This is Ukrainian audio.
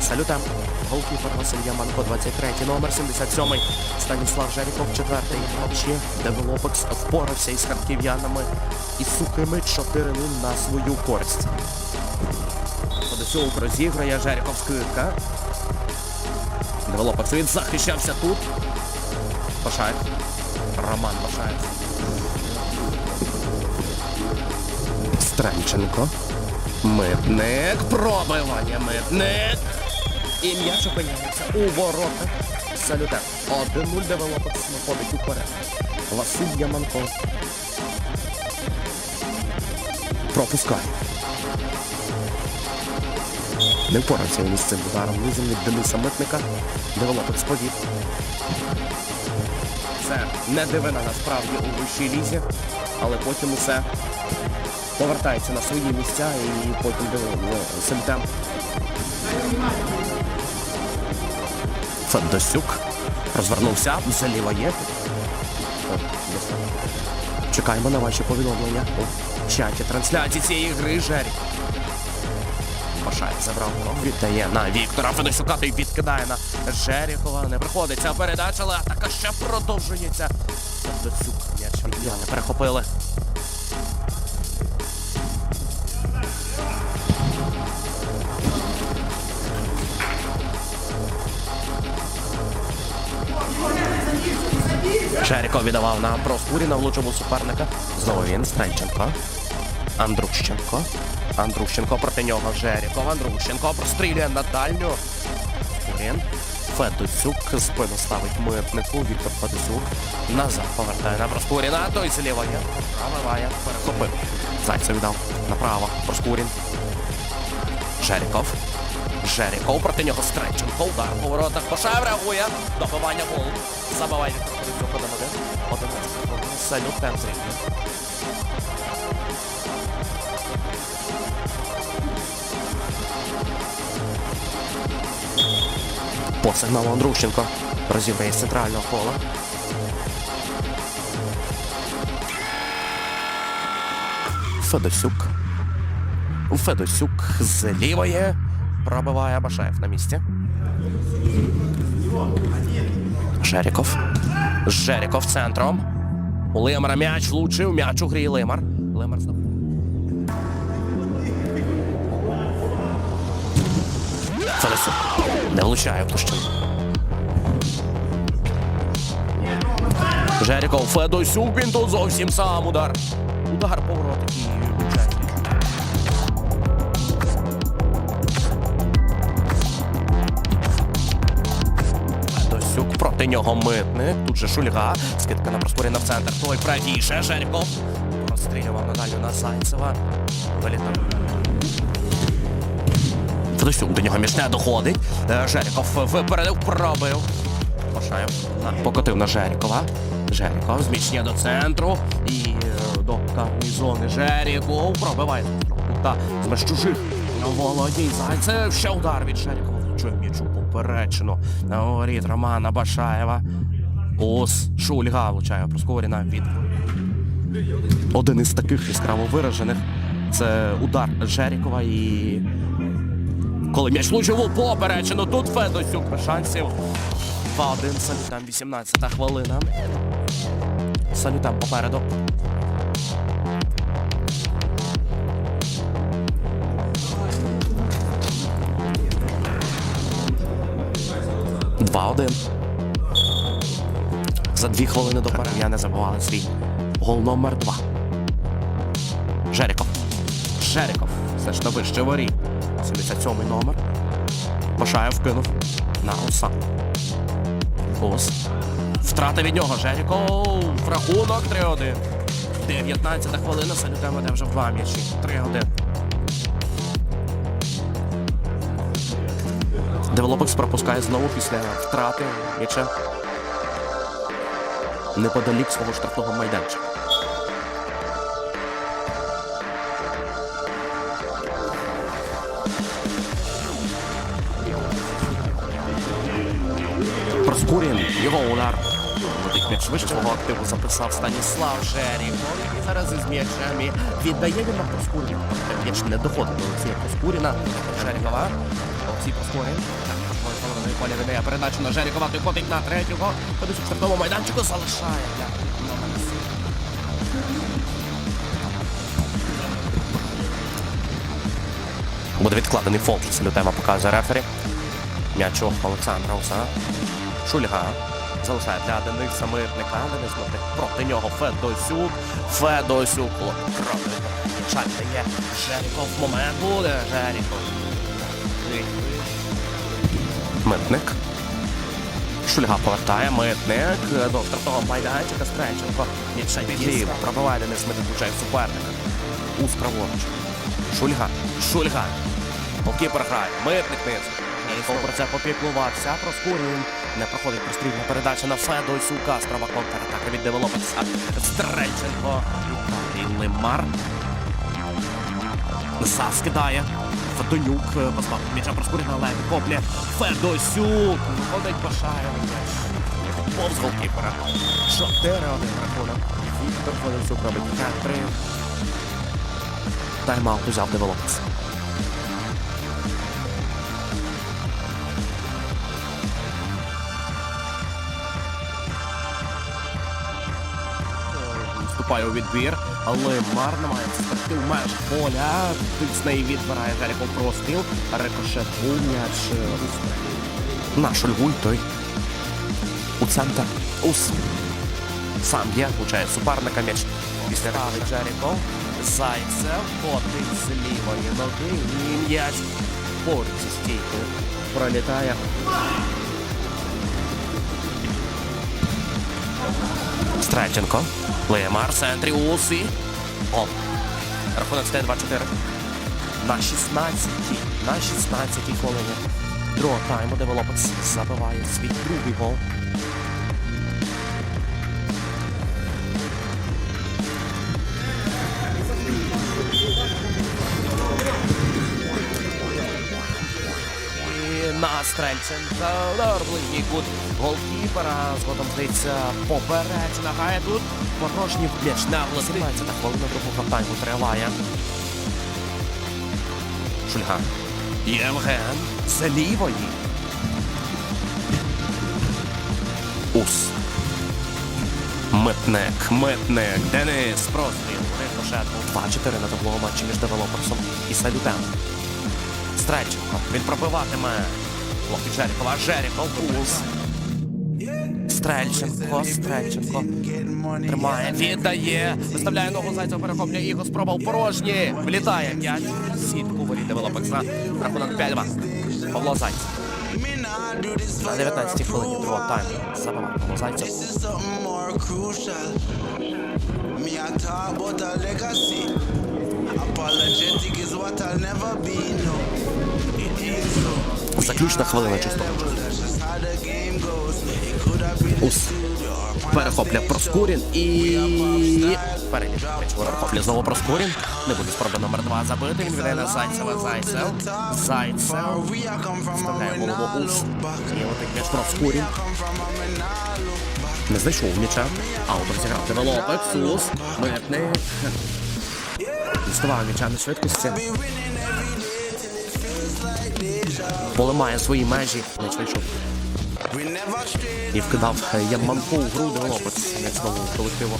Салютем. Голкіпер Василь Яманко, 23 номер 77 Станіслав Жеріков, 4 Чи Девелопекс впорався із харків'янами і сухими 4 на свою користь. Подосюк розіграє Жеріков скидка. Девелопекс він захищався тут. Башаєв. Роман Башаєв. Стрельченко. Митник. Пробивання митник. І м'яч опиняється у воротах. Салютер. 1-0 девелопекс виходить уперед. Василь Яманко. Пропускає. Не впорався він із цим ударом низом від Дениса Митника. Девелопекс повів. Це не дивина насправді у вищій лізі, але потім усе повертається на свої місця і потім дивимо Сельтем. Федосюк розвернувся, заліва є. О, десь там. Чекаємо на ваші повідомлення у чаті трансляції цієї гри Жері. Пашаєв забрав його, віддає на Віктора Федосюка, той відкидає на Жерікова. Не приходиться передача, але атака ще продовжується. Федосюк, м'яч не перехопили. Жеріков віддавав на Проскуріна, влучив у суперника. Знову він, Стрельченко. Андрущенко. Андрущенко проти нього Жеріков. Андрущенко прострілює на дальню. Скурін. Федосюк спину ставить митнику. Віктор Федосюк. Назад повертає на Проскуріна. Той зліва є. Пробиває. Перехопив. Зайцев віддав. Направо. Проскурін. Жеріков. Жеріков проти нього Стрельченко. Удар по воротах. Пошаєв реагує. Добивання гол. Забиває Федосюк 1-1. 11 хвилин. Салют темп зрівнює. По сигналу Андрущенко розіграє з центрального кола. Федосюк. Федосюк з лівої пробиває Башаєв на місці. Жеріков. Жеріков центром. У Лимара м'яч влучив, м'яч у грі Лимар. Лимар. Федосюк. Не влучає площину. Жеріков Федосюк, він тут зовсім сам удар. Удар поворот проти нього митник. Тут же Шульга. Скидка на Проскуріна в центр. Той правіше. Жеріков. Розстрілював надалі на Зайцева. Вилітав. Федосюк до нього між не доходить. Е, Жеріков випередив, пробив. Пашаєв покотив на Жерікова. Жеріков зміщення до центру і е, до карної зони. Жеріков пробиває кута з чужих. Володій Зайцев. Ще удар від Жерікова. М'ячу поперечину. На воріт Романа Башаєва. Ус Шульга влучає Проскоріна від один із таких яскраво виражених. Це удар Жерікова і коли м'яч влучив у поперечину, тут Федосюк без шансів. 2-1 Салютам 18 хвилина. Салютам попереду. Два-один. За дві хвилини до не забували свій гол номер два. Жеріков. Жеріков. Все ж на вище ворі. 77-й номер. Пашаєв кинув на Оса. Ос. Втрата від нього. Жеріков. Рахунок 3-1. 19 хвилина. Салютем веде вже в два м'ячі. 3-1. Девелопекс пропускає знову після втрати м'яча. Неподалік свого штрафного майданчика. Проскурін, його удар Молодий м'яч свого активу записав Станіслав Жеріко, який зараз із м'ячем і віддає він на Проскуріна. М'яч не доходить до Олексія Проскуріна. Жерікова. Олексій Проскурін. Другої половини передачу на Жерікова. Той на третього. Ходить у штрафному майданчику, залишає. Буде відкладений фол. Салютема показує рефері. М'ячу Олександра Уса. Шульга. Залишає для Дениса Мирника. Денис Мирник проти нього Федосюк. Федосюк. Шаль дає. Жеріков. Момент буде. Жеріков. Митник. Шульга повертає. Митник. До штрафного майданчика. Стрельченко. М'яча відлів. Пробиває Денис Мирник. Влучає суперника. Ус праворуч. Шульга. Шульга. Голкіпер грає. Митник низ. Про це попіклувався. Проскурін. Не проходить прострільна передача на Федосюка. Справа контратака від девелоперса. Стрельченко. Віталій Лимар. Заскидає. Федонюк е, позбавив м'яча Проскуріна, але коплє. Федосюк. Виходить Башаєв. Повз голкіпера. 4-1 рахунок. Віктор Федосюк робить хет-трик. Тайм-аут взяв девелоперс. Вступає у відбір, але Мар намагається стерти в меж поля. Тисне і відбирає Жаріков простріл. Рикошет м'яч е, Наш Ольгуль той. У центр. Ус. Сам є, влучає суперника м'яч. Після ставить Жаріков. Зайцев ходить з лівої ноги. І м'яч поруч зі стійкою. Пролітає. Страченко. Лемар, центрі Уси. О. Рахунок стає 2-4. На 16-й. На 16-й хвилині. Другого тайму девелопець забиває свій другий гол. І на Стрельченка удар ближній кут голкіпера. Згодом здається попереджена. Грає тут порожній м'яч на власне. 17 хвилина другого тайму триває. Шульга. Євген з лівої. Ус. Митник, митник, Денис, простріл, рикошет. 2-4 на табло матчі між девелоперсом і Салютем. Страйченко. Він пробиватиме. Локті Жерікова. Жеріков. Ус. Стрельченко. Стрельченко. Тримає. Віддає. Виставляє ногу Зайцев перехоплює його. Спроба в порожні. Влітає м'яч. Сітку воріт девелопекса. Рахунок 5-2. Павло Зайцев. На 19-й хвилині другого тайму. Забиває Павло Зайцев. Заключна хвилина чисто. Ус. Перехопля Проскурін і... Перелік. Перехопля знову Проскурін. Не буде спроби номер два забити. Він віддає на Зайцева. Зайцев. Зайцев. Вставляє голову Ус. І м'яч Проскурін. Не знайшов м'яча. Аутор зіграв девелопекс. Ус. Митник. Діставав м'яча на швидкості. Поле має свої межі. М'яч І вкидав Янманку у груди лопець знову колективу.